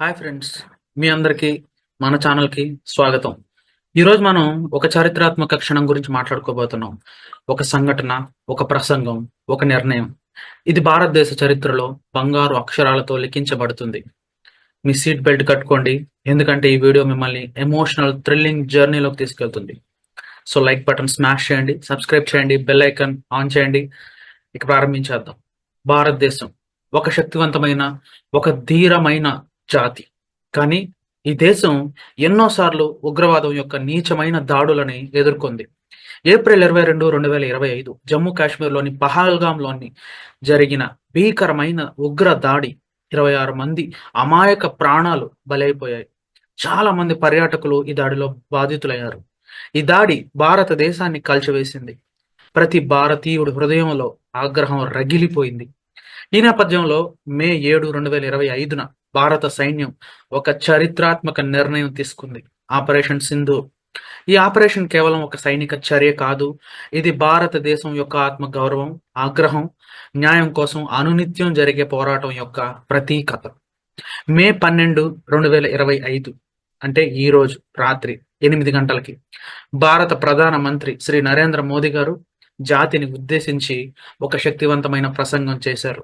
Hi friends మీ అందరికీ మన ఛానల్కి స్వాగతం. ఈరోజు మనం ఒక చారిత్రాత్మక క్షణం గురించి మాట్లాడుకోబోతున్నాం. ఒక సంఘటన ఒక ప్రసంగం ఒక నిర్ణయం. ఇది భారతదేశ చరిత్రలో బంగారు అక్షరాలతో లిఖించబడుతుంది. మీ సీట్ బెల్ట్ కట్టుకోండి ఎందుకంటే ఈ వీడియో మిమ్మల్ని ఎమోషనల్ థ్రిల్లింగ్ జర్నీలోకి తీసుకెళ్తుంది. సో లైక్ బటన్ స్మాష్ చేయండి సబ్స్క్రైబ్ చేయండి బెల్ ఐకన్ ఆన్ చేయండి. ఇక ప్రారంభించేద్దాం. భారతదేశం ఒక శక్తివంతమైన ఒక ధీరమైన జాతి. కానీ ఈ దేశం ఎన్నోసార్లు ఉగ్రవాదం యొక్క నీచమైన దాడులని ఎదుర్కొంది. ఏప్రిల్ ఇరవై రెండు రెండు వేల ఇరవై ఐదు జమ్మూ కాశ్మీర్లోని పహల్గాంలోని జరిగిన భీకరమైన ఉగ్ర దాడి ఇరవై ఆరు మంది అమాయక ప్రాణాలు బలైపోయాయి. చాలా మంది పర్యాటకులు ఈ దాడిలో బాధితులయ్యారు ఈ దాడి భారతదేశాన్ని కలిచివేసింది. ప్రతి భారతీయుడి హృదయంలో ఆగ్రహం రగిలిపోయింది. ఈ నేపథ్యంలో మే ఏడు రెండు వేల ఇరవై ఐదున భారత సైన్యం ఒక చరిత్రాత్మక నిర్ణయం తీసుకుంది. ఆపరేషన్ సింధు. ఈ ఆపరేషన్ కేవలం ఒక సైనిక చర్య కాదు. ఇది భారతదేశం యొక్క ఆత్మ గౌరవం ఆగ్రహం న్యాయం కోసం అనునిత్యం జరిగే పోరాటం యొక్క ప్రతీకత. మే పన్నెండు రెండు వేల ఇరవై ఐదు అంటే ఈ రోజు రాత్రి ఎనిమిది గంటలకి భారత ప్రధాన మంత్రి శ్రీ నరేంద్ర మోదీ గారు జాతిని ఉద్దేశించి ఒక శక్తివంతమైన ప్రసంగం చేశారు.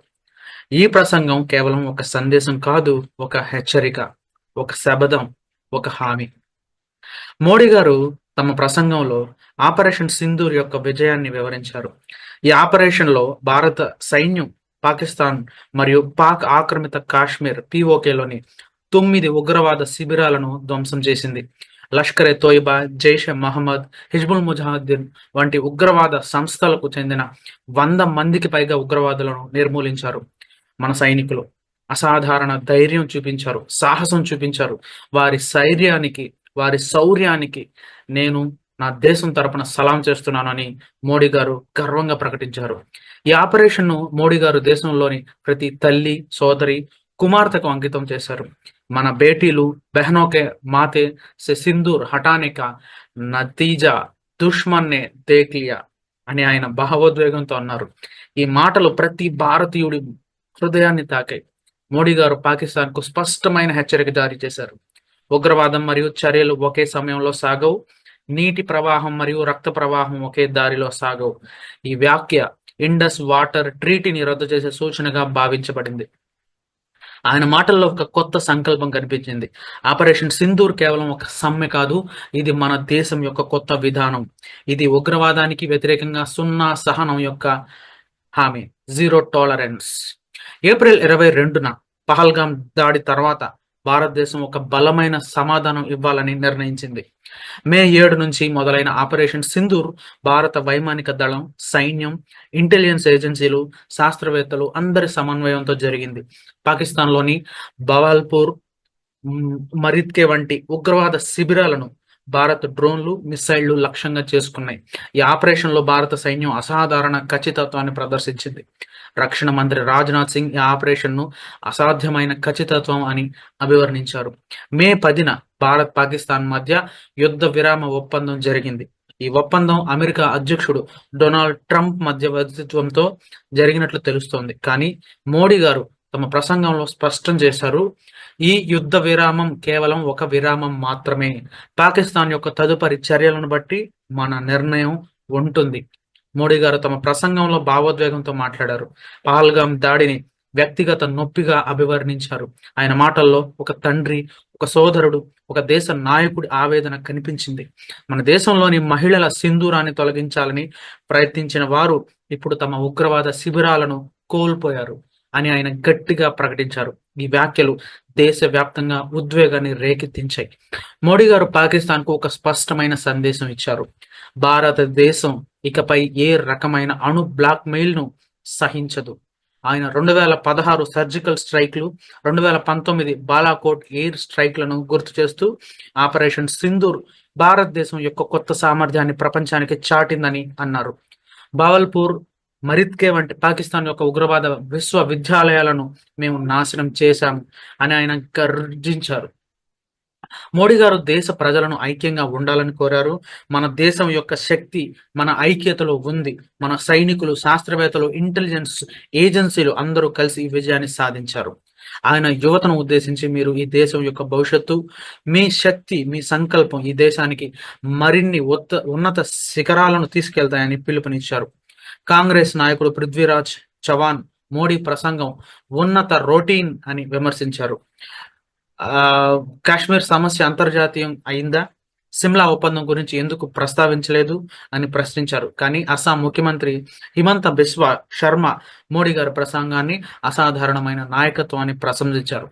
ఈ ప్రసంగం కేవలం ఒక సందేశం కాదు ఒక హెచ్చరిక ఒక శబదం ఒక హామీ. మోడీ గారు తమ ప్రసంగంలో ఆపరేషన్ సింధూర్ యొక్క విజయాన్ని వివరించారు. ఈ ఆపరేషన్లో భారత సైన్యం పాకిస్తాన్ మరియు పాక్ ఆక్రమిత కాశ్మీర్ పిఓకేలోని తొమ్మిది ఉగ్రవాద శిబిరాలను ధ్వంసం చేసింది. లష్కర్ ఎ తోయిబా జైషే మహమ్మద్ హిజ్బుల్ ముజాహిద్దీన్ వంటి ఉగ్రవాద సంస్థలకు చెందిన వంద మందికి పైగా ఉగ్రవాదులను నిర్మూలించారు. మన సైనికులు అసాధారణ ధైర్యం చూపించారు సాహసం చూపించారు. వారి శైర్యానికి వారి శౌర్యానికి నేను నా దేశం తరపున సలాం చేస్తున్నానని మోడీ గారు గర్వంగా ప్రకటించారు. ఈ ఆపరేషన్ను మోడీ గారు దేశంలోని ప్రతి తల్లి సోదరి కుమార్తెకు అంకితం చేశారు. మన బేటీలు బెహనోకే మాతే సే సింధూర్ హటానిక నతీజా దుష్మన్నే దేక్లియా అని ఆయన భావోద్వేగంతో అన్నారు. ఈ మాటలు ప్రతి భారతీయుడి హృదయాన్ని తాకాయి. మోడీ గారు పాకిస్తాన్కు స్పష్టమైన హెచ్చరిక జారీ చేశారు. ఉగ్రవాదం మరియు చర్యలు ఒకే సమయంలో సాగవు. నీటి ప్రవాహం మరియు రక్త ప్రవాహం ఒకే దారిలో సాగవు. ఈ వ్యాఖ్య ఇండస్ వాటర్ ట్రీటీని రద్దు చేసే సూచనగా భావించబడింది. ఆయన మాటల్లో ఒక కొత్త సంకల్పం కనిపించింది. ఆపరేషన్ సింధూర్ కేవలం ఒక సమ్మె కాదు ఇది మన దేశం యొక్క కొత్త విధానం. ఇది ఉగ్రవాదానికి వ్యతిరేకంగా సున్నా సహనం యొక్క హామీ జీరో టాలరెన్స్. ఏప్రిల్ ఇరవై రెండున పహల్గాం దాడి తర్వాత భారతదేశం ఒక బలమైన సమాధానం ఇవ్వాలని నిర్ణయించింది. మే ఏడు నుంచి మొదలైన ఆపరేషన్ సింధూర్ భారత వైమానిక దళం సైన్యం ఇంటెలిజెన్స్ ఏజెన్సీలు శాస్త్రవేత్తలు అందరి సమన్వయంతో జరిగింది. పాకిస్తాన్లోని బవాల్పూర్ మరిత్కే వంటి ఉగ్రవాద శిబిరాలను భారత్ డ్రోన్లు మిసైళ్ళు లక్ష్యంగా చేసుకున్నాయి. ఈ ఆపరేషన్లో భారత సైన్యం అసాధారణ ఖచ్చితత్వాన్ని ప్రదర్శించింది. రక్షణ మంత్రి రాజ్నాథ్ సింగ్ ఈ ఆపరేషన్ను అసాధ్యమైన ఖచ్చితత్వం అని అభివర్ణించారు. మే పదిన భారత్ పాకిస్తాన్ మధ్య యుద్ధ విరామ ఒప్పందం జరిగింది. ఈ ఒప్పందం అమెరికా అధ్యక్షుడు డొనాల్డ్ ట్రంప్ మధ్యవర్తిత్వంతో జరిగినట్లు తెలుస్తోంది. కానీ మోడీ గారు తమ ప్రసంగంలో స్పష్టం చేశారు. ఈ యుద్ధ విరామం కేవలం ఒక విరామం మాత్రమే. పాకిస్తాన్ యొక్క తదుపరి చర్యలను బట్టి మన నిర్ణయం ఉంటుంది. మోడీ గారు తమ ప్రసంగంలో భావోద్వేగంతో మాట్లాడారు. పహల్గాం దాడిని వ్యక్తిగత నొప్పిగా అభివర్ణించారు. ఆయన మాటల్లో ఒక తండ్రి ఒక సోదరుడు ఒక దేశ నాయకుడి ఆవేదన కనిపించింది. మన దేశంలోని మహిళల సింధూరాన్ని తొలగించాలని ప్రయత్నించిన వారు ఇప్పుడు తమ ఉగ్రవాద శిబిరాలను కోల్పోయారు. అని ఆయన గట్టిగా ప్రకటించారు. ఈ వ్యాఖ్యలు దేశవ్యాప్తంగా ఉద్వేగాన్ని రేకెత్తించాయి. మోడీ గారు పాకిస్తాన్కు ఒక స్పష్టమైన సందేశం ఇచ్చారు. భారతదేశం ఇకపై ఏ రకమైన అణు బ్లాక్ను సహించదు. ఆయన రెండు వేల పదహారు సర్జికల్ స్ట్రైక్లు రెండు వేల పంతొమ్మిది బాలాకోట్ ఎయిర్ స్ట్రైక్లను గుర్తు చేస్తూ ఆపరేషన్ సింధూర్ భారతదేశం యొక్క కొత్త సామర్థ్యాన్ని ప్రపంచానికి చాటిందని అన్నారు. బావల్పూర్ మరిత్కే వంటి పాకిస్తాన్ యొక్క ఉగ్రవాద విశ్వవిద్యాలయాలను మేము నాశనం చేశాము అని ఆయన గర్జించారు. మోడీ గారు దేశ ప్రజలను ఐక్యంగా ఉండాలని కోరారు. మన దేశం యొక్క శక్తి మన ఐక్యతలో ఉంది. మన సైనికులు శాస్త్రవేత్తలు ఇంటెలిజెన్స్ ఏజెన్సీలు అందరూ కలిసి ఈ విజయాన్ని సాధించారు. ఆయన యువతను ఉద్దేశించి మీరు ఈ దేశం యొక్క భవిష్యత్తు మీ శక్తి మీ సంకల్పం ఈ దేశానికి మరిన్ని ఉత్త ఉన్నత శిఖరాలను తీసుకెళ్తాయని పిలుపునిచ్చారు. కాంగ్రెస్ నాయకుడు పృథ్వీరాజ్ చవాన్ మోడీ ప్రసంగం ఉన్నత రొటీన్ అని విమర్శించారు. ఆ కాశ్మీర్ సమస్య అంతర్జాతీయం అయిందా? సిమ్లా ఒప్పందం గురించి ఎందుకు ప్రస్తావించలేదు అని ప్రశ్నించారు. కానీ అస్సాం ముఖ్యమంత్రి హిమంత బిస్వా శర్మ మోడీ గారి ప్రసంగాన్ని అసాధారణమైన నాయకత్వాన్ని ప్రశంసించారు.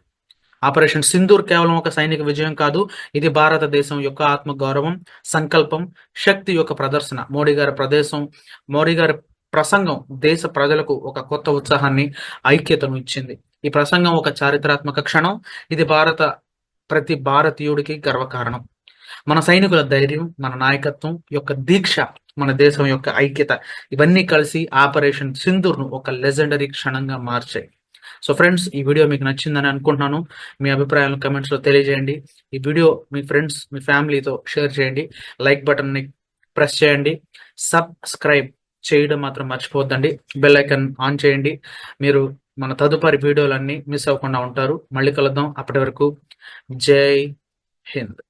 ఆపరేషన్ సింధూర్ కేవలం ఒక సైనిక విజయం కాదు ఇది భారతదేశం యొక్క ఆత్మగౌరవం సంకల్పం శక్తి యొక్క ప్రదర్శన. మోడీ గారి ప్రదేశం మోడీ గారి ప్రసంగం దేశ ప్రజలకు ఒక కొత్త ఉత్సాహాన్ని ఐక్యతను ఇచ్చింది. ఈ ప్రసంగం ఒక చారిత్రాత్మక క్షణం. ఇది భారత ప్రతి భారతీయుడికి గర్వకారణం. మన సైనికుల ధైర్యం మన నాయకత్వం యొక్క దీక్ష మన దేశం యొక్క ఐక్యత ఇవన్నీ కలిసి ఆపరేషన్ సింధూర్ను ఒక లెజెండరీ క్షణంగా మార్చాయి. సో ఫ్రెండ్స్ ఈ వీడియో మీకు నచ్చిందని అనుకుంటున్నాను. మీ అభిప్రాయాలను కమెంట్స్లో తెలియజేయండి. ఈ వీడియో మీ ఫ్రెండ్స్ మీ ఫ్యామిలీతో షేర్ చేయండి. లైక్ బటన్ని ప్రెస్ చేయండి. సబ్స్క్రైబ్ చేయడం మాత్రం మర్చిపోద్దండి బెల్ ఐకన్ ఆన్ చేయండి. మీరు మన తదుపరి వీడియోలన్నీ మిస్ అవ్వకుండా ఉంటారు. మళ్ళీ కలుద్దాం. అప్పటి వరకు జై హింద్.